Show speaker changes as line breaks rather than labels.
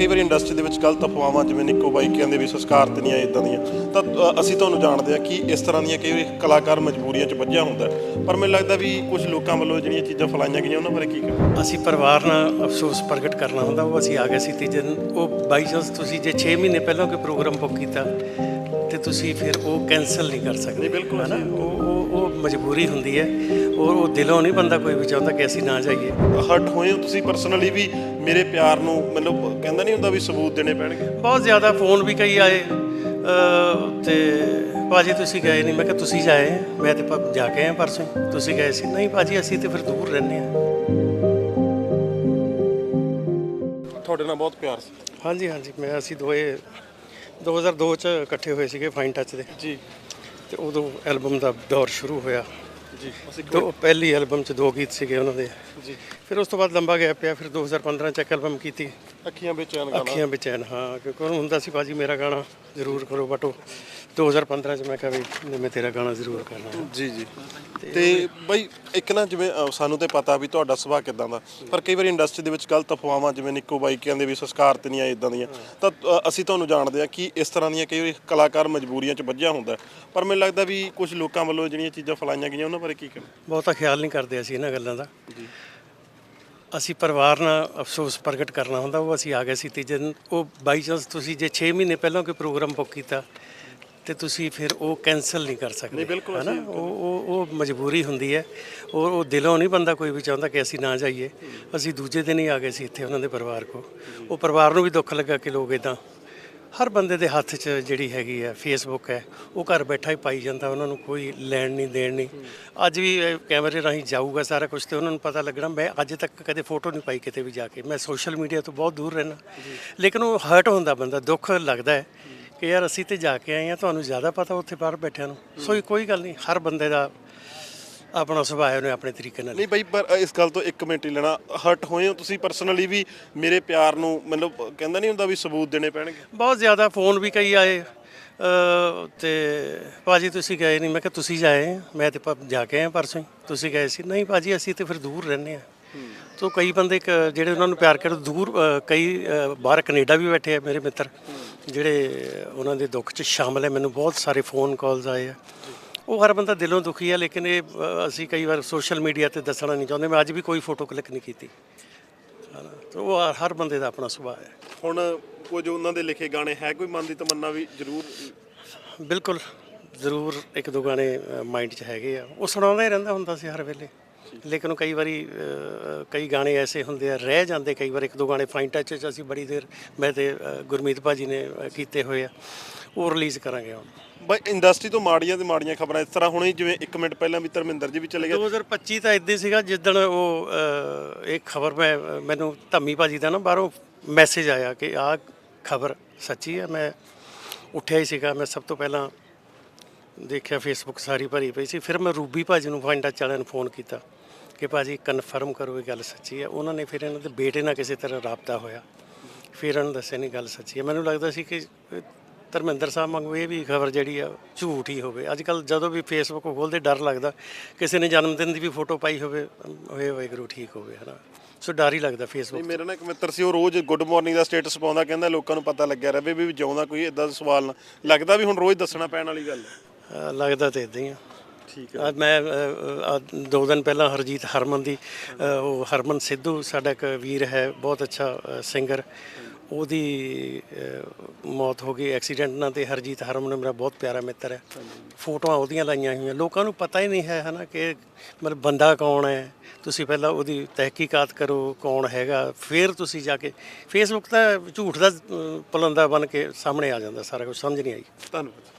ਕਈ ਵਾਰੀ ਇੰਡਸਟਰੀ ਦੇ ਵਿੱਚ ਗਲਤ ਅਫਵਾਹਾਂ ਜਿਵੇਂ ਨਿੱਕੋ ਬਾਈ ਕਹਿੰਦੇ ਵੀ ਸੰਸਕਾਰ ਤੇ ਨਹੀਂ ਆਏ ਇਦਾਂ ਦੀਆਂ ਤਾਂ ਅ, ਅਸੀਂ ਤੁਹਾਨੂੰ ਜਾਣਦੇ ਆ ਕਿ ਇਸ ਤਰ੍ਹਾਂ ਦੀਆਂ ਕਈ ਵਾਰੀ ਕਲਾਕਾਰ ਮਜਬੂਰੀਆਂ 'ਚ ਵੱਜਿਆ ਹੁੰਦਾ ਹੈ। ਪਰ ਮੈਨੂੰ ਲੱਗਦਾ ਵੀ ਕੁਝ ਲੋਕਾਂ ਵੱਲੋਂ ਜਿਹੜੀਆਂ ਚੀਜ਼ਾਂ ਫੈਲਾਈਆਂ ਗਈਆਂ ਉਹਨਾਂ ਬਾਰੇ ਕੀ ਕਹੋ
ਅਸੀਂ ਪਰਿਵਾਰ ਨਾਲ ਅਫਸੋਸ ਪ੍ਰਗਟ ਕਰਨਾ ਹੁੰਦਾ ਉਹ ਅਸੀਂ ਆ ਗਏ ਸੀ ਤੀਜੇ ਦਿਨ ਉਹ ਬਾਈ ਚਾਂਸ ਤੁਸੀਂ ਜੇ 6 ਮਹੀਨੇ ਪਹਿਲਾਂ ਕੋਈ ਪ੍ਰੋਗਰਾਮ ਬੁੱਕ ਕੀਤਾ ਤੇ ਤੁਸੀਂ ਫਿਰ ਉਹ ਕੈਨਸਲ ਨਹੀਂ ਕਰ ਸਕਦੇ
ਬਿਲਕੁਲ
ਹੈ ਨਾ ਉਹ ਉਹ ਉਹ ਮਜਬੂਰੀ ਹੁੰਦੀ ਹੈ। ਔਰ ਉਹ ਦਿਲੋਂ ਨਹੀਂ ਬੰਦਾ ਕੋਈ ਵੀ ਚਾਹੁੰਦਾ ਕਿ ਅਸੀਂ ਨਾ ਜਾਈਏ।
ਹਰਟ ਹੋਏ ਹੋ ਤੁਸੀਂ ਪਰਸਨਲੀ ਵੀ ਮੇਰੇ ਪਿਆਰ ਨੂੰ ਮਤਲਬ ਕਹਿੰਦਾ ਨਹੀਂ ਹੁੰਦਾ ਵੀ ਸਬੂਤ ਦੇਣੇ ਪੈਣਗੇ?
ਬਹੁਤ ਜ਼ਿਆਦਾ ਫੋਨ ਵੀ ਕਈ ਆਏ ਤੇ ਭਾਜੀ ਤੁਸੀਂ ਗਏ ਨਹੀਂ। ਮੈਂ ਕਿਹਾ ਤੁਸੀਂ ਜਾਏ? ਮੈਂ ਤੇ ਪ- ਜਾ ਕੇ ਆਇਆ ਪਰਸੋਂ। ਤੁਸੀਂ ਗਏ ਸੀ? ਨਹੀਂ ਭਾਜੀ ਅਸੀਂ ਤੇ ਫਿਰ ਦੂਰ ਰਹਿੰਦੇ ਹਾਂ।
ਤੁਹਾਡੇ ਨਾਲ ਬਹੁਤ ਪਿਆਰ ਸੀ।
ਹਾਂਜੀ ਹਾਂਜੀ। ਮੈਂ ਅਸੀਂ ਦੋਏ 2002 ਚ ਇਕੱਠੇ ਹੋਏ ਸੀਗੇ ਫਾਈਨ ਟੱਚ ਦੇ।
ਜੀ।
ਤੇ ਉਦੋਂ ਐਲਬਮ ਦਾ ਦੌਰ ਸ਼ੁਰੂ ਹੋਇਆ।
ਜੀ।
ਦੋ ਪਹਿਲੀ ਐਲਬਮ ਚ ਦੋ ਗੀਤ ਸੀਗੇ ਉਹਨਾਂ ਦੇ।
ਜੀ।
ਫਿਰ ਉਸ ਤੋਂ ਬਾਅਦ ਲੰਬਾ ਗਿਆ ਪਿਆ। ਫਿਰ 2015 ਚ ਇੱਕ ਐਲਬਮ ਕੀਤੀ।
ਅੱਖੀਆਂ ਵਿੱਚ ਐਨ ਗਾਣਾ।
ਅੱਖੀਆਂ ਵਿੱਚ ਐਨ ਹਾਂ ਕਿਉਂਕਿ ਉਹਨੂੰ ਹੁੰਦਾ ਸੀ ਬਾਜੀ ਮੇਰਾ ਗਾਣਾ ਜ਼ਰੂਰ ਕਰੋ ਬਟ ਉਹ 2015 ਚ ਮੈਂ ਕਿਹਾ ਵੀ ਮੈਂ ਤੇਰਾ ਗਾਣਾ ਜ਼ਰੂਰ ਕਰਨਾ।
ਜੀ ਜੀ। ਤੇ ਬਈ ਇੱਕ ਨਾ ਜਿਵੇਂ ਸਾਨੂੰ ਤੇ ਪਤਾ ਵੀ ਤੁਹਾਡਾ ਸੁਭਾਅ ਕਿਦਾਂ ਦਾ ਪਰ ਕਈ ਵਾਰੀ ਇੰਡਸਟਰੀ ਦੇ ਵਿੱਚ ਗਲਤ ਅਫਵਾਹਾਂ ਜਿਵੇਂ ਨਿੱਕੋ ਬਾਈ ਕਹਿੰਦੇ ਵੀ ਸੰਸਕਾਰ ਤੇ ਨਹੀਂ ਆਏ ਇਦਾਂ ਦੀਆਂ ਤਾਂ ਅਸੀਂ ਤੁਹਾਨੂੰ ਜਾਣਦੇ ਆ ਕਿ ਇਸ ਤਰ੍ਹਾਂ ਦੀਆਂ ਕਈ ਵਾਰੀ ਕਲਾਕਾਰ ਮਜਬੂਰੀਆਂ 'ਚ ਵੱਜਿਆ ਹੁੰਦਾ। ਪਰ ਮੈਨੂੰ ਲੱਗਦਾ ਵੀ ਕੁਝ ਲੋਕਾਂ ਵੱਲੋਂ ਜਿਹੜੀਆਂ ਚੀਜ਼ਾਂ ਫੈਲਾਈਆਂ ਗਈਆਂ ਉਹਨਾਂ ਬਾਰੇ ਕੀ ਕਹੋ
ਬਹੁਤਾ ਖਿਆਲ ਨਹੀਂ ਕਰਦੇ ਅਸੀਂ ਇਹਨਾਂ ਗੱਲਾਂ ਦਾ। ਅਸੀਂ ਪਰਿਵਾਰ ਨਾਲ ਅਫਸੋਸ ਪ੍ਰਗਟ ਕਰਨਾ ਹੁੰਦਾ ਉਹ ਅਸੀਂ ਆ ਗਏ ਸੀ ਤੀਜੇ ਦਿਨ। ਉਹ ਬਾਈ ਚਾਂਸ ਤੁਸੀਂ ਜੇ 6 ਮਹੀਨੇ ਪਹਿਲਾਂ ਕੋਈ ਪ੍ਰੋਗਰਾਮ ਬੁੱਕ ਕੀਤਾ ਤੇ ਤੁਸੀਂ ਫਿਰ ਉਹ ਕੈਨਸਲ ਨਹੀਂ ਕਰ ਸਕਦੇ।
ਨਹੀਂ, ਬਿਲਕੁਲ
ਹੈ ਨਾ ਉਹ ਉਹ ਉਹ ਮਜਬੂਰੀ ਹੁੰਦੀ ਹੈ। ਔਰ ਉਹ ਦਿਲੋਂ ਨਹੀਂ ਬੰਦਾ ਕੋਈ ਵੀ ਚਾਹੁੰਦਾ ਕਿ ਅਸੀਂ ਨਾ ਜਾਈਏ। ਅਸੀਂ ਦੂਜੇ ਦਿਨ ਹੀ ਆ ਗਏ ਸੀ ਇੱਥੇ ਉਹਨਾਂ ਦੇ ਪਰਿਵਾਰ ਕੋ ਉਹ ਪਰਿਵਾਰ ਨੂੰ ਵੀ ਦੁੱਖ ਲੱਗਾ ਕਿ ਲੋਕ ਇਦਾਂ ਹਰ ਬੰਦੇ ਦੇ ਹੱਥ 'ਚ ਜਿਹੜੀ ਹੈਗੀ ਹੈ ਫੇਸਬੁੱਕ ਹੈ ਉਹ ਘਰ ਬੈਠਾ ਹੀ ਪਾਈ ਜਾਂਦਾ ਉਹਨਾਂ ਨੂੰ ਕੋਈ ਲੈਣ ਨਹੀਂ ਦੇਣ ਨਹੀਂ। ਅੱਜ ਵੀ ਇਹ ਕੈਮਰੇ ਰਾਹੀਂ ਜਾਊਗਾ ਸਾਰਾ ਕੁਝ ਤੇ ਉਹਨਾਂ ਨੂੰ ਪਤਾ ਲੱਗਣਾ ਮੈਂ ਅੱਜ ਤੱਕ ਕਦੇ ਫੋਟੋ ਨਹੀਂ ਪਾਈ ਕਿਤੇ ਵੀ ਜਾ ਕੇ। ਮੈਂ ਸੋਸ਼ਲ ਮੀਡੀਆ ਤੋਂ ਬਹੁਤ ਦੂਰ ਰਹਿਣਾ ਲੇਕਿਨ ਉਹ ਹਰਟ ਹੁੰਦਾ ਬੰਦਾ ਦੁੱਖ ਲੱਗਦਾ ਹੈ ਕਿ ਯਾਰ ਅਸੀਂ ਤੇ ਜਾ ਕੇ ਆਏ ਆ ਤੁਹਾਨੂੰ ਜ਼ਿਆਦਾ ਪਤਾ ਉੱਥੇ ਬਾਹਰ ਬੈਠਿਆਂ ਨੂੰ। ਸੋ ਕੋਈ ਗੱਲ ਨਹੀਂ ਹਰ ਬੰਦੇ ਦਾ ਆਪਣਾ ਸੁਭਾਅ ਉਹਨੇ ਆਪਣੇ ਤਰੀਕੇ ਨਾਲ
ਨਹੀਂ ਬਈ ਪਰ ਇਸ ਗੱਲ ਤੋਂ ਇੱਕ ਮਿੰਟ ਹੀ ਲੈਣਾ। ਹਰਟ ਹੋਏ ਹੋ ਤੁਸੀਂ ਪਰਸਨਲੀ ਵੀ ਮੇਰੇ ਪਿਆਰ ਨੂੰ ਮਤਲਬ ਕਹਿੰਦਾ ਨਹੀਂ ਹੁੰਦਾ ਵੀ ਸਬੂਤ ਦੇਣੇ ਪੈਣਗੇ?
ਬਹੁਤ ਜ਼ਿਆਦਾ ਫੋਨ ਵੀ ਕਈ ਆਏ। ਤੇ ਭਾਜੀ ਤੁਸੀਂ ਗਏ ਨਹੀਂ। ਮੈਂ ਕਿਹਾ ਤੁਸੀਂ ਜਾਏ? ਮੈਂ ਤੇ ਜਾ ਕੇ ਆਇਆ ਪਰਸੋਂ। ਤੁਸੀਂ ਗਏ ਸੀ? ਨਹੀਂ ਭਾਜੀ ਅਸੀਂ ਤੇ ਫਿਰ ਦੂਰ ਰਹਿੰਦੇ ਆ ਤੋ ਕਈ ਬੰਦੇ ਜਿਹੜੇ ਉਹਨਾਂ ਨੂੰ ਪਿਆਰ ਕਰਦੇ ਦੂਰ ਕਈ ਬਾਹਰ ਕੈਨੇਡਾ ਵੀ ਬੈਠੇ ਆ ਮੇਰੇ ਮਿੱਤਰ ਜਿਹੜੇ ਉਹਨਾਂ ਦੇ ਦੁੱਖ 'ਚ ਸ਼ਾਮਲ ਹੈ। ਮੈਨੂੰ ਬਹੁਤ ਸਾਰੇ ਫੋਨ ਕਾਲਸ ਆਏ ਆ। ਉਹ ਹਰ ਬੰਦਾ ਦਿਲੋਂ ਦੁਖੀ ਆ ਲੇਕਿਨ ਇਹ ਅਸੀਂ ਕਈ ਵਾਰ ਸੋਸ਼ਲ ਮੀਡੀਆ ਤੇ ਦੱਸਣਾ ਨਹੀਂ ਚਾਹੁੰਦੇ। ਮੈਂ ਅੱਜ ਵੀ ਕੋਈ ਫੋਟੋ ਕਲਿੱਕ ਨਹੀਂ ਕੀਤੀ। ਤੋ ਉਹ ਹਰ ਬੰਦੇ ਦਾ ਆਪਣਾ ਸੁਭਾਅ ਹੈ।
ਹੁਣ ਕੁਝ ਉਹਨਾਂ ਦੇ ਲਿਖੇ ਗਾਣੇ ਹੈ ਕੋਈ? ਮਨ ਦੀ ਤਮੰਨਾ ਵੀ ਜ਼ਰੂਰ?
ਬਿਲਕੁਲ ਜ਼ਰੂਰ ਇੱਕ ਦੋ ਗਾਣੇ ਮਾਈਂਡ 'ਚ ਹੈਗੇ ਆ। ਉਹ ਸੁਣਾਉਂਦਾ ਹੀ ਰਹਿੰਦਾ ਹੁੰਦਾ ਸੀ ਹਰ ਵੇਲੇ। ਲੇਕਿਨ ਕਈ ਵਾਰੀ ਕਈ ਗਾਣੇ ਐਸੇ ਹੁੰਦੇ ਆ ਰਹਿ ਜਾਂਦੇ ਕਈ ਵਾਰ ਇੱਕ ਦੋ ਗਾਣੇ ਫਾਈਨ ਟੱਚ 'ਚ ਅਸੀਂ ਬੜੀ ਦੇਰ ਮੈਂ ਤੇ ਗੁਰਮੀਤ ਭਾਜੀ ਨੇ ਕੀਤੇ ਹੋਏ ਆ ਉਹ ਰਿਲੀਜ਼ ਕਰਾਂਗੇ ਹੁਣ।
ਬਈ ਇੰਡਸਟਰੀ ਤੋਂ ਮਾੜੀਆਂ ਤੇ ਮਾੜੀਆਂ ਖਬਰਾਂ ਇਸ ਤਰ੍ਹਾਂ ਹੁਣੇ ਜਿਵੇਂ 1 ਮਿੰਟ ਪਹਿਲਾਂ ਵੀ ਧਰਮਿੰਦਰ ਜੀ ਵੀ ਚਲੇ ਗਏ।
2025 ਤਾਂ ਇਦਾਂ ਸੀਗਾ ਜਿੱਦਣ ਉਹ ਇੱਕ ਖਬਰ ਮੈਂ ਮੈਨੂੰ ਧੰਮੀ ਭਾਜੀ ਦਾ ਨਾ ਬਾਹਰੋਂ ਮੈਸੇਜ ਆਇਆ ਕਿ ਆਹ ਖਬਰ ਸੱਚੀ ਹੈ ਮੈਂ ਉੱਠਿਆ ਹੀ ਸੀਗਾ ਮੈਂ ਸਭ ਤੋਂ ਪਹਿਲਾਂ ਦੇਖਿਆ ਫੇਸਬੁੱਕ ਸਾਰੀ ਭਰੀ ਪਈ ਸੀ। ਫਿਰ ਮੈਂ ਰੂਬੀ ਭਾਜੀ ਨੂੰ ਫਾਈਂਡ ਟੱਚ ਵਾਲਿਆਂ ਨੂੰ ਫੋਨ ਕੀਤਾ ਕਿ ਭਾਜੀ ਕਨਫਰਮ ਕਰੋ ਇਹ ਗੱਲ ਸੱਚੀ ਹੈ। ਉਹਨਾਂ ਨੇ ਫਿਰ ਇਹਨਾਂ ਦੇ ਬੇਟੇ ਨਾਲ ਕਿਸੇ ਤਰ੍ਹਾਂ ਰਾਬਤਾ ਹੋਇਆ। ਫਿਰ ਇਹਨਾਂ ਨੂੰ ਦੱਸਿਆ ਨਹੀਂ ਗੱਲ ਸੱਚੀ ਹੈ। ਮੈਨੂੰ ਲੱਗਦਾ ਸੀ ਕਿ ਧਰਮਿੰਦਰ ਸਾਹਿਬ ਵਾਂਗੂ ਇਹ ਵੀ ਖਬਰ ਜਿਹੜੀ ਆ ਝੂਠ ਹੀ ਹੋਵੇ। ਅੱਜ ਕੱਲ ਜਦੋਂ ਵੀ ਫੇਸਬੁੱਕ ਖੋਲਦੇ ਡਰ ਲੱਗਦਾ। ਕਿਸੇ ਨੇ ਜਨਮ ਦਿਨ ਦੀ ਵੀ ਫੋਟੋ ਪਾਈ ਹੋਵੇ ਹੋਏ ਵਾਹਿਗੁਰੂ ਠੀਕ ਹੋਵੇ ਹਨਾ? ਸੋ ਡਰ ਹੀ ਲੱਗਦਾ ਫੇਸਬੁੱਕ
ਮੇਰੇ ਨਾਲ ਇੱਕ ਮਿੱਤਰ ਸੀ ਉਹ ਰੋਜ਼ ਗੁੱਡ ਮਾਰਨਿੰਗ ਦਾ ਸਟੇਟਸ ਪਾਉਂਦਾ ਕਹਿੰਦਾ ਲੋਕਾਂ ਨੂੰ ਪਤਾ ਲੱਗਿਆ ਰਹੇ ਵੀ ਜਿਉਂਦਾ ਕੋਈ ਇਦਾਂ ਦਾ ਸਵਾਲ ਨਾ। ਲੱਗਦਾ ਵੀ ਹੁਣ ਰੋਜ਼ ਦੱਸਣਾ ਪੈਣ ਵਾਲੀ ਗੱਲ ਹੈ।
ਲੱਗਦਾ ਤੇ ਇਦਾਂ ਹੀ ਆ।
ਠੀਕ
ਅੱਜ ਮੈਂ ਦੋ ਦਿਨ ਪਹਿਲਾਂ ਹਰਜੀਤ ਹਰਮਨ ਦੀ ਉਹ ਹਰਮਨ ਸਿੱਧੂ ਸਾਡਾ ਇੱਕ ਵੀਰ ਹੈ ਬਹੁਤ ਅੱਛਾ ਸਿੰਗਰ ਉਹਦੀ ਮੌਤ ਹੋ ਗਈ ਐਕਸੀਡੈਂਟ ਨਾਲ ਤੇ ਹਰਜੀਤ ਹਰਮਨ ਮੇਰਾ ਬਹੁਤ ਪਿਆਰਾ ਮਿੱਤਰ ਹੈ। ਫੋਟੋਆਂ ਉਹਦੀਆਂ ਲਾਈਆਂ ਹੋਈਆਂ। ਲੋਕਾਂ ਨੂੰ ਪਤਾ ਹੀ ਨਹੀਂ ਹੈ ਹਨਾ ਕਿ ਮਤਲਬ ਬੰਦਾ ਕੌਣ ਹੈ? ਤੁਸੀਂ ਪਹਿਲਾਂ ਉਹਦੀ ਤਹਿਕੀਕਾਤ ਕਰੋ ਕੌਣ ਹੈਗਾ? ਫਿਰ ਤੁਸੀਂ ਜਾ ਕੇ ਫੇਸਬੁੱਕ ਤਾਂ ਝੂਠ ਦਾ ਪੁਲੰਦਾ ਬਣ ਕੇ ਸਾਹਮਣੇ ਆ ਜਾਂਦਾ ਸਾਰਾ ਕੁਝ ਸਮਝ ਨਹੀਂ ਆਈ।
ਧੰਨਵਾਦ।